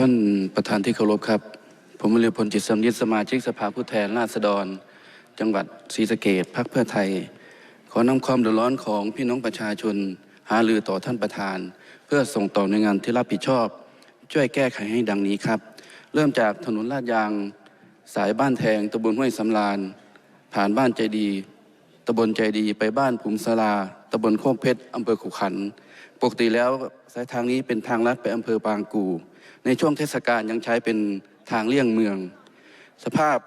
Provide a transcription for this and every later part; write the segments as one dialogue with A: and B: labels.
A: ท่านประธานที่เคารพครับ ผมวิริยพลจิตสำนิสมาชิกสภาผู้แทนราษฎร จังหวัดศรีสะเกดพรรคเพื่อไทย ขอนำความเดือดร้อนของพี่น้องประชาชน หารือต่อท่านประธาน เพื่อส่งต่อในวยงานที่รับผิดชอบ ช่วยแก้ไขให้ดังนี้ครับ เริ่มจากถนนลาดยาง สายบ้านแทงตำบลห้วยสำรานผ่านบ้านใจดีตำบลใจดีไปบ้านผุมสลา ตำบลโคกเพชรอำเภอขุขัน ปกติแล้วสายทางนี้เป็นทางลัดไปอำเภอปางกู ในช่วงเทศกาลยังใช้เป็นทางเลี่ยงเมือง สภาพ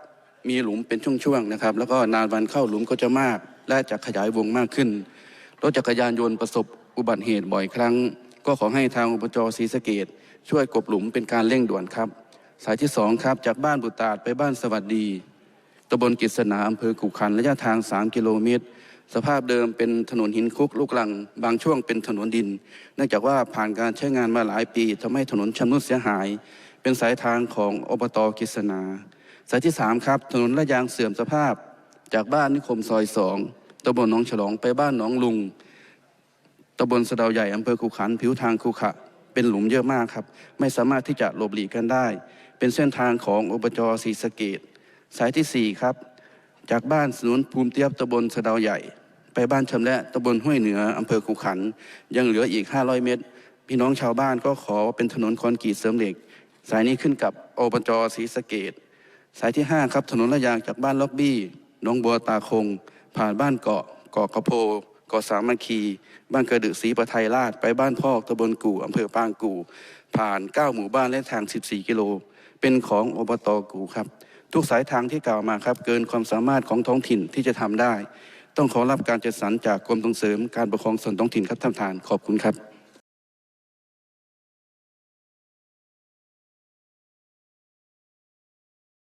A: มีหลุมเป็นช่วงๆนะครับ แล้วก็นานวันเข้าหลุมก็จะมาก และจะขยายวงมากขึ้น รถจักรยานยนต์ประสบอุบัติเหตุบ่อยครั้ง ก็ขอให้ทางอบจศรีสะเกดช่วยกบหลุมเป็นการเร่งด่วนครับ สายที่สองครับจากบ้านบุตรตาดไปบ้านสวัสดีตำบลกิษณาอำเภอขุขันระยะทาง 3 กิโลเมตร สภาพเดิมเป็นถนนหินคุกลูกลัง บางช่วงเป็นถนนดิน เนื่องจากว่าผ่านการใช้งานมาหลายปีทำให้ถนนชำรุดเสียหาย เป็นสายทางของอบตกิษณาสายที่สามครับ ถนนระยางเสื่อมสภาพ จากบ้านนิคมซอยสองตำบลหนองฉลองไปบ้านหนองลุงตำบลสะเดาใหญ่อำเภอคูขันผิวทางคูขะเป็นหลุมเยอะมากครับ ไม่สามารถที่จะหลบหลีกกันได้ เป็นเส้นทางของอบจศรีสะเกดสายที่สี่ครับ จากบ้านสนุนภูมิเตียบตำบลสะเดาใหญ่ ไปบ้านชำและตำบลห้วยเหนืออำเภอคูขัน ยังเหลืออีก 500 เมตร พี่น้องชาวบ้านก็ขอเป็นถนนคอนกรีตเสริมเหล็ก สายนี้ขึ้นกับอบจศรีสะเกดสายที่ 5 ครับถนนระยางจากบ้านล็อบบี้หน้องบัวตาคง ผ่านบ้านเกาะเกาะกระโพเกาะสามัคคี บ้านกระดึกศรีประไทยราชไปบ้านพอกตำบลกู่อำเภอปางกู่ ผ่าน 9 หมู่บ้านและทาง 14 กิโล เป็นของอบตกู่ครับ ทุกสายทางที่กล่าวมาครับ เกินความสามารถของท้องถิ่นที่จะทำได้ ต้องขอรับการจัดสรรจากกรมส่งเสริมการปกครองส่วนท้องถิ่นครับท่านประธานขอบคุณครับ